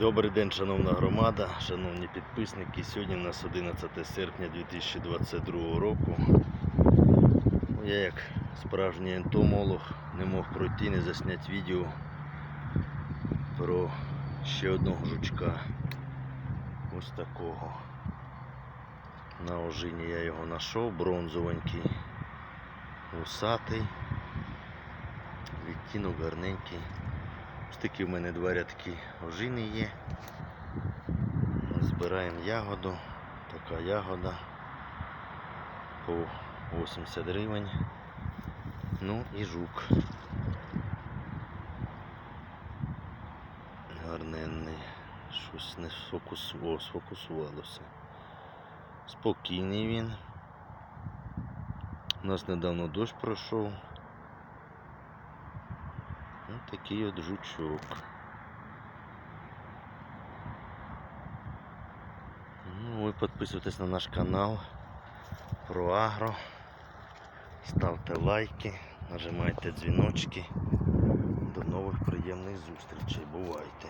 Добрий день, шановна громада, шановні підписники. Сьогодні у нас 11 серпня 2022 року. Ну, Я як справжній ентомолог не мог пройти, не засняти відео про ще одного жучка. Ось такого. На ожині я його знайшов, бронзовенький, усатий, відтінок гарненький. Ось такі в мене два рядки ожини є. Збираємо ягоду. Така ягода по 80 гривень. Ну і жук. Гарненний. Щось не сфокусувало, сфокусувалося. Спокійний він. У нас недавно дощ пройшов. Ось такий от жучок. Ну, ви підписуйтесь на наш канал про агро. Ставте лайки, нажимайте дзвіночки. До нових приємних зустрічей. Бувайте!